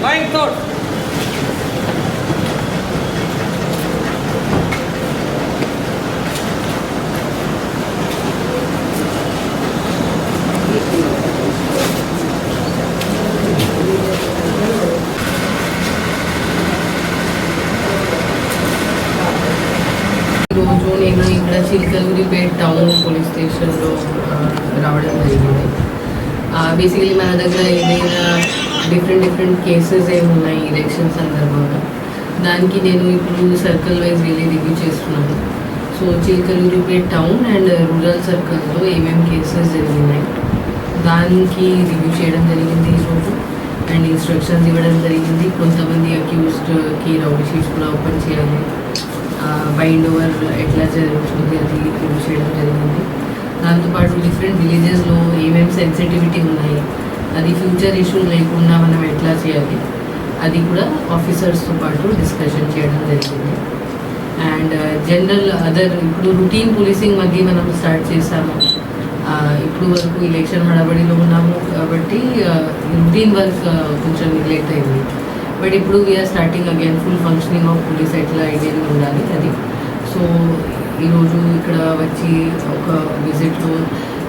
Bate, flying thought. రోజు నేను ఇక్కడ చిలకలూరిపేట్ టౌన్ పోలీస్ స్టేషన్లో ఆ, రావడం జరిగింది బేసికలీ మన దగ్గర ఏదైనా డిఫరెంట్ డిఫరెంట్ కేసెస్ ఏమి ఉన్నాయి ఎలక్షన్ సందర్భంగా దానికి నేను ఇప్పుడు సర్కిల్ వైజ్ వెళ్ళి రివ్యూ చేస్తున్నాను. So Chilakaluripet town and rural సర్కిల్స్లో ఏమేమి కేసెస్ జరిగినాయి? దానికి రివ్యూ చేయడం జరిగింది ఈరోజు అండ్ ఇన్స్ట్రక్షన్స్ ఇవ్వడం జరిగింది. కొంతమంది అక్యూస్డ్కి రౌడీ షీట్స్ కూడా ఓపెన్ చేయాలి. బైండ్ ఓవర్ ఎట్లా జరుగుతుంది అది రివ్యూ చేయడం జరిగింది. దాంతోపాటు డిఫరెంట్ విలేజెస్లో ఏమేమి సెన్సిటివిటీ ఉన్నాయి అది ఫ్యూచర్ ఇష్యూ లేకుండా మనం ఎట్లా చేయాలి అది కూడా ఆఫీసర్స్తో పాటు డిస్కషన్ చేయడం జరిగింది. అండ్ జనరల్ అదర్ ఇప్పుడు రొటీన్ పోలీసింగ్ మధ్య మనం స్టార్ట్ చేసాము. ఇప్పుడు వరకు ఎలక్షన్ హడాబడిలో ఉన్నాము కాబట్టి రొటీన్ వర్క్ కొంచెం నెగ్లెక్ట్ అయింది. బట్ ఇప్పుడు we're starting again full functioning of police ఎట్లా ఐడియా ఉండాలి అది. సో ఈరోజు ఇక్కడ వచ్చి ఒక విజిట్లో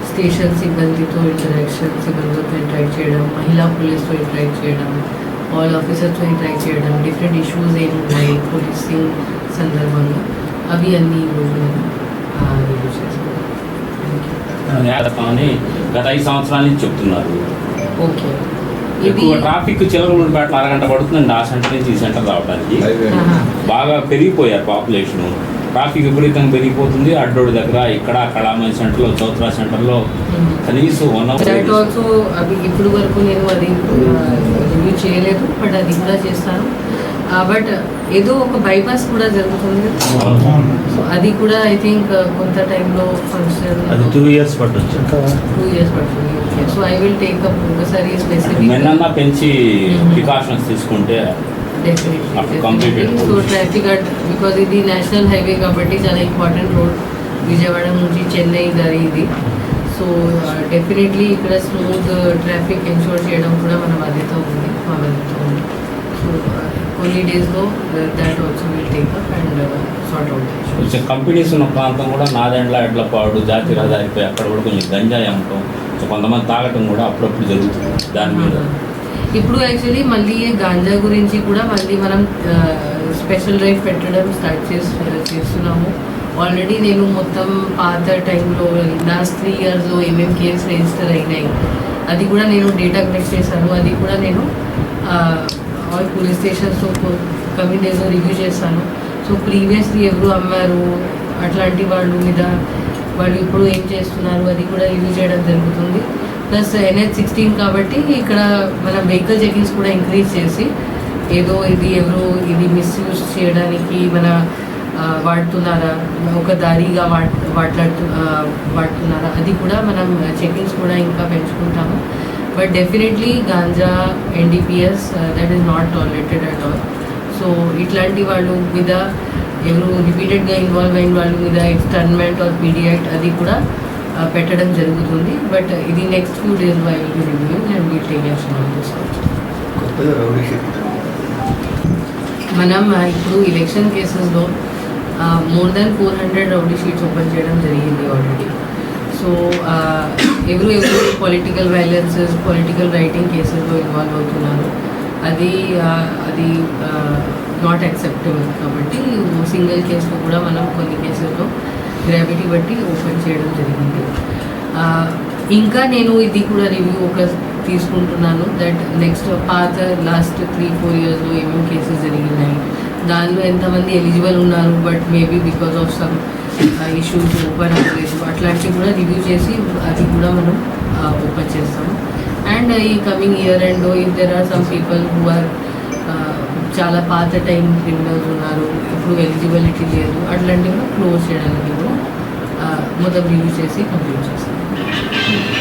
స్టేషన్ సిబ్బందితో ఇంటరాక్షన్ సిబ్బందితో ఇంటరాక్ట్ చేయడం మహిళా పోలీస్తో ఇంటరాక్ట్ చేయడం ఆల్ ఆఫీసర్స్తో ఇంటరాక్ట్ చేయడం డిఫరెంట్ ఇష్యూస్ ఏమి ఉన్నాయి పోలీసింగ్ సందర్భంగా? అవి అన్నీ ఈరోజు నేను రివ్యూ చేస్తాను అని గత ఐదు సంవత్సరాల నుంచి చెప్తున్నారు. ఓకే. ఎక్కువ ట్రాఫిక్ చిలకలూరుపేటలో అరగంట పడుతుందండి ఆ సెంటర్ నుంచి ఈ సెంటర్ రావడానికి. బాగా పెరిగిపోయారు పాపులేషన్ ట్రాఫిక్ విపరీతంగా పెరిగిపోతుంది. అడ్డోడి దగ్గర ఇక్కడ అక్కడ మన సెంటర్లో చౌత్రా సెంటర్లో. కనీసం వన్ అవర్ ఆల్సో అవి ఇప్పుడు వరకు నేను అది రివ్యూ చేయలేదు బట్ అది కూడా చేస్తాను. బట్ ఏదో ఒక బైపాస్ కూడా జరుగుతుంది. సో అది కూడా ఐ థింక్ కొంత టైంలో ఫంక్షన్ అది టూ ఇయర్స్ పట్టొచ్చు. టూ ఇయర్స్ పడుతుంది. So I will take up ఒకసారి స్పెసిఫిక్ పెంచి. ప్రికాషన్స్ తీసుకుంటే సో. ట్రాఫిక్ అట్ బికాజ్ ఇది నేషనల్ హైవే కాబట్టి చాలా ఇంపార్టెంట్ రోడ్ విజయవాడ నుంచి చెన్నై దారి ఇది. సో డెఫినెట్లీ ఇక్కడ స్మూత్ ట్రాఫిక్ ఎన్షోర్ చేయడం కూడా మన బాధ్యత ఉంది మా బాధ్యత ఉంది. సో కొన్ని డేస్లో that also will take up and sort out కొంచెం కంపెనీస్ ఉన్న ప్రాంతం కూడా నాదెండ్ల ఎడ్లపాడు జాతి రహదారిపై అక్కడ కూడా కొంచెం గంజాయి అమ్మటం. సో కొంతమంది తాగటం కూడా అప్పుడప్పుడు జరుగుతుంది దాని మీద. ఇప్పుడు యాక్చువల్లీ మళ్ళీ గాంజా గురించి కూడా మళ్ళీ మనం స్పెషల్ డ్రైవ్ పెట్టడం స్టార్ట్ చేసి చేస్తున్నాము. ఆల్రెడీ నేను మొత్తం పాత టైంలో లాస్ట్ త్రీ ఇయర్స్లో ఏమేమి కేసు రిజిస్టర్ అయినాయి. అది కూడా నేను డేటా కలెక్ట్ చేశాను. అది కూడా నేను ఆల్ పోలీస్ స్టేషన్స్తో కమింగ్ డేస్లో రివ్యూ చేశాను. సో ప్రీవియస్లీ ఎవరు అమ్మారు అట్లాంటి వాళ్ళు మీద వాళ్ళు ఇప్పుడు ఏం చేస్తున్నారు అది కూడా రివ్యూ చేయడం జరుగుతుంది. ప్లస్ ఎన్హెచ్ సిక్స్టీన్ కాబట్టి ఇక్కడ మన వెహికల్ చెకింగ్స్ కూడా ఇంక్రీజ్ చేసి ఏదో ఇది ఎవరు ఇది మిస్యూజ్ చేయడానికి మన వాడుతున్నారా? ఒక దారిగా వాట్ వాట్లాడుతు వాడుతున్నారా? అది కూడా మనం చెకింగ్స్ కూడా ఇంకా పెంచుకుంటాము. But definitely ganja NDPS that is not tolerated at all so ఇట్లాంటి వాళ్ళు మీద ఎవరు రిపీటెడ్గా ఇన్వాల్వ్ అయిన వాళ్ళ మీద ఎక్స్టర్న్మెంట్ ఆర్ పీడియాక్ట్ అది కూడా పెట్టడం జరుగుతుంది. బట్ ఇది next few days I will be reviewing and will take action on this మనం ఇప్పుడు ఎలక్షన్ కేసెస్లో more than four hundred rowdy sheets open చేయడం జరిగింది ఆల్రెడీ సో ఎవరు ఎవరు పొలిటికల్ వైలెన్సెస్ పొలిటికల్ రైటింగ్ కేసెస్లో ఇన్వాల్వ్ అవుతున్నారు. అది అది నాట్ యాక్సెప్టబుల్ కాబట్టి సింగిల్ కేసులో కూడా మనం కొన్ని కేసెస్లో గ్రావిటీ బట్టి ఓపెన్ చేయడం జరిగింది. ఇంకా నేను ఇది కూడా రివ్యూ ఒక తీసుకుంటున్నాను దట్ నెక్స్ట్ పాత లాస్ట్ త్రీ ఫోర్ ఇయర్స్లో ఏమేమి కేసెస్ జరిగినాయి. దానిలో ఎంతమంది ఎలిజిబుల్ ఉన్నారు but maybe because of some issues open అవ్వలేదు. అట్లాంటివి కూడా రివ్యూ చేసి అది కూడా మనం ఓపెన్ చేస్తాము అండ్ ఈ coming year and if there are some people who are చాలా పాత టైం క్రిమినల్స్ ఉన్నారు ఇప్పుడు ఎలిజిబిలిటీ లేదు అట్లాంటివి కూడా క్లోజ్ చేయడానికి మొదటి యూజ్ చేసి కంప్లీట్ చేస్తాం